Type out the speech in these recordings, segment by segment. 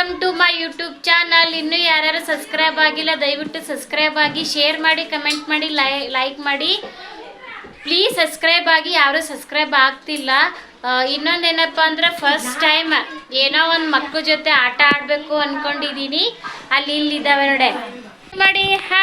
welcome to my YouTube channel ಇನ್ನು ಯಾರ್ಯಾರು subscribe ಆಗಿಲ್ಲ ದಯವಿಟ್ಟು ಸಬ್ಸ್ಕ್ರೈಬ್ ಆಗಿ ಶೇರ್ ಮಾಡಿ ಕಮೆಂಟ್ ಮಾಡಿ ಲೈ ಲೈಕ್ ಮಾಡಿ ಪ್ಲೀಸ್ ಸಬ್ಸ್ಕ್ರೈಬ್ ಆಗಿ ಯಾರೂ ಸಬ್ಸ್ಕ್ರೈಬ್ ಆಗ್ತಿಲ್ಲ ಇನ್ನೊಂದು ಏನಪ್ಪ ಅಂದ್ರೆ ಫಸ್ಟ್ ಟೈಮ್ ಏನೋ ಒಂದು ಮಕ್ಕಳ ಜೊತೆ ಆಟ ಆಡಬೇಕು ಅಂದ್ಕೊಂಡಿದ್ದೀನಿ ಅಲ್ಲಿ ಇಲ್ಲಿದ್ದಾವೆ ನೋಡಿ ಮಾಡಿ ಹಾ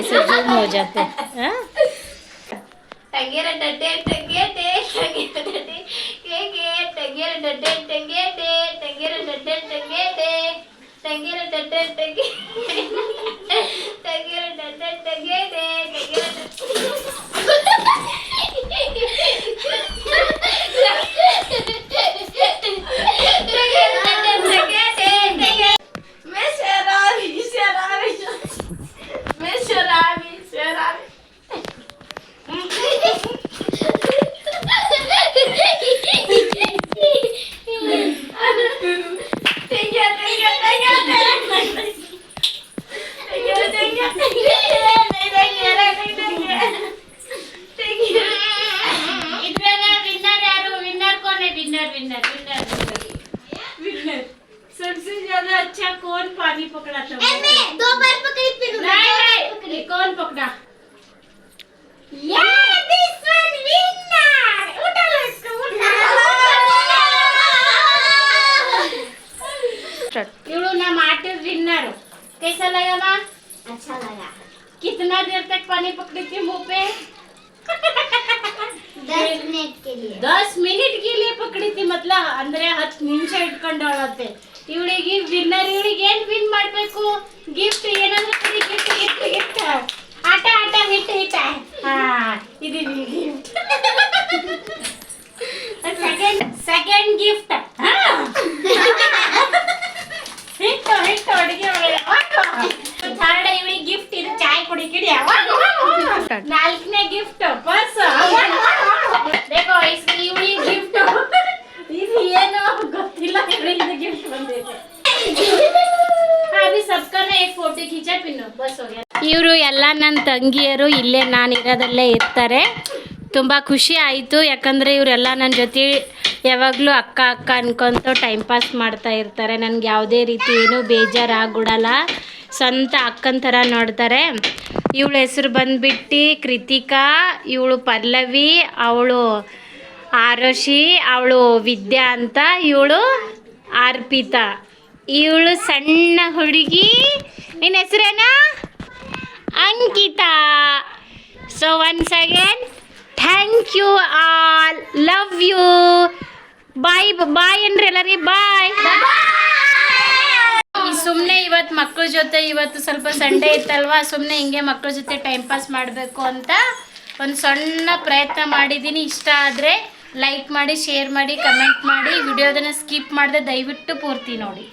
ये सब जो हो जाते हैं टंगेरे टंगे winner winner winner winner winner सबसे ज्यादा अच्छा कौन पानी पकड़ा था मैं दो बार पकड़ी फिर नहीं नहीं कौन पकड़ा या दिस वन विनर उठा लो इसको उठा लो ना विनर कैसा लगा ना अच्छा लगा कितना देर तक पानी पकड़ी थी मुंह पे दस मिनट के लिए दस मिनिट के लिए ಪಕಡಿತಿ ಮತ್ಲ ಅಂದ್ರೆ ಹತ್ತು ನಿಮಿಷ ಇಟ್ಕೊಂಡಾಳತ್ತೆ ಇವಳಿಗೆ ವಿನ್ನರ್ ಇವಳಿಗೆ ಏನ್ ವಿನ್ ಮಾಡ್ಬೇಕು ಗಿಫ್ಟ್ ಏನಾದ್ರೂ ಕೊಡಿ ಗಿಫ್ಟ್ ಗಿಫ್ಟ್ ಗಿಫ್ಟ್ ಆಟ ಆಟ ಹಿಟ್ ಹಿಟ್ ಹಾ ಇದು ಗಿಫ್ಟ್ ಸೆಕೆಂಡ್ ಸೆಕೆಂಡ್ ಗಿಫ್ಟ್ ಹಿಟ್ಟು ಹಿಟ್ಟು ಅಡುಗೆ ಥರ್ಡ್ ಇವಳಿಗೆ ಗಿಫ್ಟ್ ಇದು ಚಾಯ್ ಕುಡಿ ಕಿಡಿ ನಾಲ್ಕು ಇವರು ಎಲ್ಲ ನನ್ನ ತಂಗಿಯರು ಇಲ್ಲೇ ನಾನು ಇರೋದಲ್ಲೇ ಇರ್ತಾರೆ ತುಂಬ ಖುಷಿ ಆಯಿತು ಯಾಕಂದರೆ ಇವರೆಲ್ಲ ನನ್ನ ಜೊತೆ ಯಾವಾಗಲೂ ಅಕ್ಕ ಅಕ್ಕ ಅನ್ಕೊಂತ ಟೈಮ್ ಪಾಸ್ ಮಾಡ್ತಾ ಇರ್ತಾರೆ ನನಗೆ ಯಾವುದೇ ರೀತಿ ಏನು ಬೇಜಾರಾಗ್ಬಿಡಲ್ಲ ಸ್ವಂತ ಅಕ್ಕನ ಥರ ನೋಡ್ತಾರೆ ಇವಳ ಹೆಸರು ಬಂದುಬಿಟ್ಟು ಕೃತಿಕಾ ಇವಳು ಪಲ್ಲವಿ ಅವಳು ಆರೋಶಿ ಅವಳು ವಿದ್ಯಾ ಅಂತ ಇವಳು ಅರ್ಪಿತಾ ಇವಳು ಸಣ್ಣ ಹುಡುಗಿ ನಿನ್ನ ಹೆಸರೇನ Ankita so once again thank you all love you bye bye ಅಂದ್ರೆ ಎಲ್ಲರಿಗೆ ಬಾಯ್ ಸುಮ್ಮನೆ ಇವತ್ತು ಮಕ್ಕಳ ಜೊತೆ ಇವತ್ತು ಸ್ವಲ್ಪ ಸಂಡೇ ಇತ್ತಲ್ವಾ ಸುಮ್ಮನೆ ಹಿಂಗೆ ಮಕ್ಕಳ ಜೊತೆ ಟೈಮ್ ಪಾಸ್ ಮಾಡಬೇಕು ಅಂತ ಒಂದು ಸಣ್ಣ ಪ್ರಯತ್ನ ಮಾಡಿದ್ದೀನಿ ಇಷ್ಟ ಆದರೆ ಲೈಕ್ ಮಾಡಿ ಶೇರ್ ಮಾಡಿ ಕಮೆಂಟ್ ಮಾಡಿ ವಿಡಿಯೋದನ್ನು ಸ್ಕಿಪ್ ಮಾಡ್ದೆ ದಯವಿಟ್ಟು ಪೂರ್ತಿ ನೋಡಿ